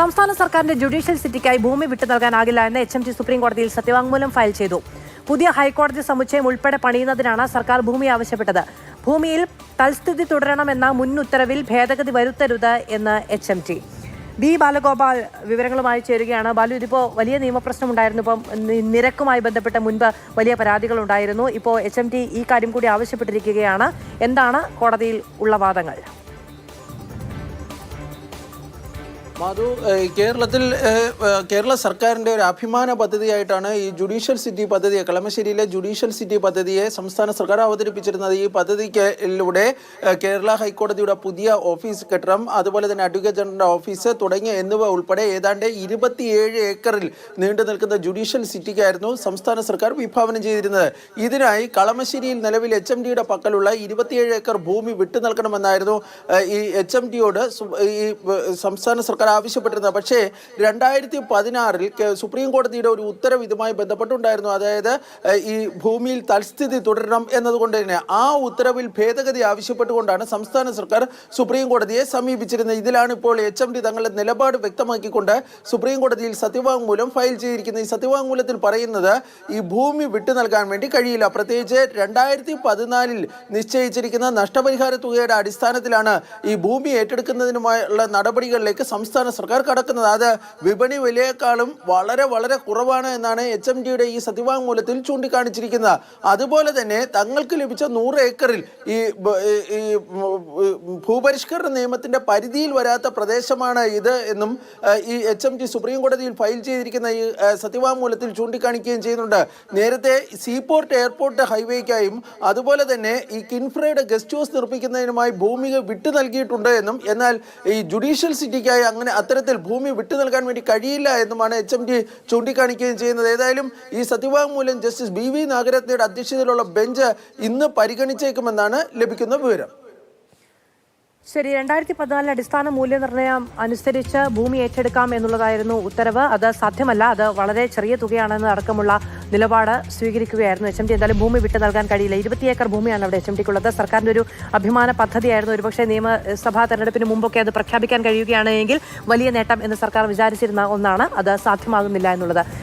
സംസ്ഥാന സർക്കാരിന്റെ ജുഡീഷ്യൽ സിറ്റിക്കായി ഭൂമി വിട്ടു നൽകാനാകില്ല എന്ന് എച്ച് എം ടി സുപ്രീം കോടതിയിൽ സത്യവാങ്മൂലം ഫയൽ ചെയ്തു. പുതിയ ഹൈക്കോടതി സമുച്ചയം ഉൾപ്പെടെ പണിയുന്നതിനാണ് സർക്കാർ ഭൂമി ആവശ്യപ്പെട്ടത്. ഭൂമിയിൽ തൽസ്ഥിതി തുടരണമെന്ന മുൻ ഉത്തരവിൽ ഭേദഗതി വരുത്തരുത് എന്ന് H M T B Balagopal വിവരങ്ങളുമായി ചേരുകയാണ്. ബാലു ഇതിപ്പോൾ വലിയ നിയമപ്രശ്നമുണ്ടായിരുന്നു. ഇപ്പം നിരക്കുമായി ബന്ധപ്പെട്ട മുൻപ് വലിയ പരാതികൾ ഉണ്ടായിരുന്നു ഇപ്പോൾ എച്ച് എം ടി ഈ കാര്യം കൂടി ആവശ്യപ്പെട്ടിരിക്കുകയാണ്. എന്താണ് കോടതിയിൽ ഉള്ള വാദങ്ങൾ? മാധു കേരളത്തിൽ കേരള സർക്കാരിന്റെ ഒരു അഭിമാന പദ്ധതിയായിട്ടാണ് ഈ ജുഡീഷ്യൽ സിറ്റി പദ്ധതിയെ കളമശ്ശേരിയിലെ ജുഡീഷ്യൽ സിറ്റി പദ്ധതിയെ സംസ്ഥാന സർക്കാർ അവതരിപ്പിച്ചിരുന്നത്. ഈ പദ്ധതിക്കിലൂടെ ഏഹ്, കേരള ഹൈക്കോടതിയുടെ പുതിയ ഓഫീസ് കെട്ടിടം അതുപോലെ തന്നെ അഡ്വക്കേറ്റ് ജനറലിന്റെ ഓഫീസ് തുടങ്ങിയ എന്നിവ ഉൾപ്പെടെ ഏതാണ്ട് ഇരുപത്തിയേഴ് ഏക്കറിൽ നീണ്ടു നിൽക്കുന്ന ജുഡീഷ്യൽ സിറ്റിക്കായിരുന്നു സംസ്ഥാന സർക്കാർ വിഭാവനം ചെയ്തിരുന്നത്. ഇതിനായി കളമശ്ശേരിയിൽ നിലവിൽ എച്ച് എം ഡിയുടെ പക്കലുള്ള ഇരുപത്തിയേഴ് ഏക്കർ ഭൂമി വിട്ടു നൽകണമെന്നായിരുന്നു ഈ എച്ച് എം ഡിയോട് ഈ സംസ്ഥാന സർക്കാർ ആവശ്യപ്പെട്ടിരുന്നത്. പക്ഷേ രണ്ടായിരത്തി പതിനാറിൽ സുപ്രീം കോടതിയുടെ ഒരു ഉത്തരവ് ഇതുമായി ബന്ധപ്പെട്ടുണ്ടായിരുന്നു. അതായത് ഈ ഭൂമിയിൽ തൽസ്ഥിതി തുടരണം എന്നതുകൊണ്ട് തന്നെ ആ ഉത്തരവിൽ ഭേദഗതി ആവശ്യപ്പെട്ടുകൊണ്ടാണ് സംസ്ഥാന സർക്കാർ സുപ്രീം കോടതിയെ സമീപിച്ചിരുന്നത്. ഇതിലാണ് ഇപ്പോൾ എച്ച് എം ഡി തങ്ങളുടെ നിലപാട് വ്യക്തമാക്കിക്കൊണ്ട് സുപ്രീം കോടതിയിൽ സത്യവാങ്മൂലം ഫയൽ ചെയ്തിരിക്കുന്നത്. ഈ സത്യവാങ്മൂലത്തിൽ പറയുന്നത് ഈ ഭൂമി വിട്ടു നൽകാൻ വേണ്ടി കഴിയില്ല. പ്രത്യേകിച്ച് രണ്ടായിരത്തി പതിനാലിൽ നിശ്ചയിച്ചിരിക്കുന്ന നഷ്ടപരിഹാര തുകയുടെ അടിസ്ഥാനത്തിലാണ് ഈ ഭൂമി ഏറ്റെടുക്കുന്നതിനുമായുള്ള നടപടികളിലേക്ക് സംസ്ഥാന സർക്കാർ കടക്കുന്നത്. അത് വിപണി വിലയേക്കാളും വളരെ വളരെ കുറവാണ് എന്നാണ് എച്ച് എം ഡിയുടെ ഈ സത്യവാങ്മൂലത്തിൽ ചൂണ്ടിക്കാണിച്ചിരിക്കുന്നത്. അതുപോലെ തന്നെ തങ്ങൾക്ക് ലഭിച്ച നൂറ് ഏക്കറിൽ ഈ ഈ- ഭൂപരിഷ്കരണ നിയമത്തിന്റെ പരിധിയിൽ വരാത്ത പ്രദേശമാണ് ഇത് എന്നും ഈ എച്ച് എം ടി സുപ്രീം കോടതിയിൽ ഫയൽ ചെയ്തിരിക്കുന്ന ഈ സത്യവാങ്മൂലത്തിൽ ചൂണ്ടിക്കാണിക്കുകയും ചെയ്യുന്നുണ്ട്. നേരത്തെ സീപോർട്ട് എയർപോർട്ട് ഹൈവേക്കായും അതുപോലെ തന്നെ ഈ കിൻഫ്രയുടെ ഗസ്റ്റ് ഹൗസ് നിർമ്മിക്കുന്നതിനുമായി ഭൂമി വിട്ടു നൽകിയിട്ടുണ്ട് എന്നും എന്നാൽ ഈ ജുഡീഷ്യൽ സിറ്റിക്കായി അങ്ങനെ അത്തരത്തിൽ ഭൂമി വിട്ടു നൽകാൻ വേണ്ടി കഴിയില്ല എന്നുമാണ് എച്ച് എം ടി ചൂണ്ടിക്കാണിക്കുകയും ചെയ്യുന്നത്. ഏതായാലും ഈ സത്യവാങ്മൂലം ജസ്റ്റിസ് ബി വി നാഗരത്നയുടെ അധ്യക്ഷതയിലുള്ള ബെഞ്ച് ഇന്ന് പരിഗണിച്ചേക്കുമെന്നാണ് ലഭിക്കുന്ന വിവരം. ശരി രണ്ടായിരത്തി പതിനാലിന് അടിസ്ഥാന മൂല്യനിർണയം അനുസരിച്ച് ഭൂമി ഏറ്റെടുക്കാം എന്നുള്ളതായിരുന്നു ഉത്തരവ്. അത് സാധ്യമല്ല. അത് വളരെ ചെറിയ തുകയാണെന്ന് അടക്കമുള്ള നിലപാട് സ്വീകരിക്കുകയായിരുന്നു എച്ച് എം ടി. എന്തായാലും ഭൂമി വിട്ടു നൽകാൻ കഴിയില്ല. ഇരുപത്തി ഏക്കർ ഭൂമിയാണ് അവിടെ എച്ച് എം ടിക്കുള്ളത്. സർക്കാരിന്റെ ഒരു അഭിമാന പദ്ധതിയായിരുന്നു. ഒരുപക്ഷെ നിയമസഭാ തെരഞ്ഞെടുപ്പിന് മുമ്പൊക്കെ അത് പ്രഖ്യാപിക്കാൻ കഴിയുകയാണെങ്കിൽ വലിയ നേട്ടം എന്ന് സർക്കാർ വിചാരിച്ചിരുന്ന ഒന്നാണ്. അത് സാധ്യമാകുന്നില്ല എന്നുള്ളത്.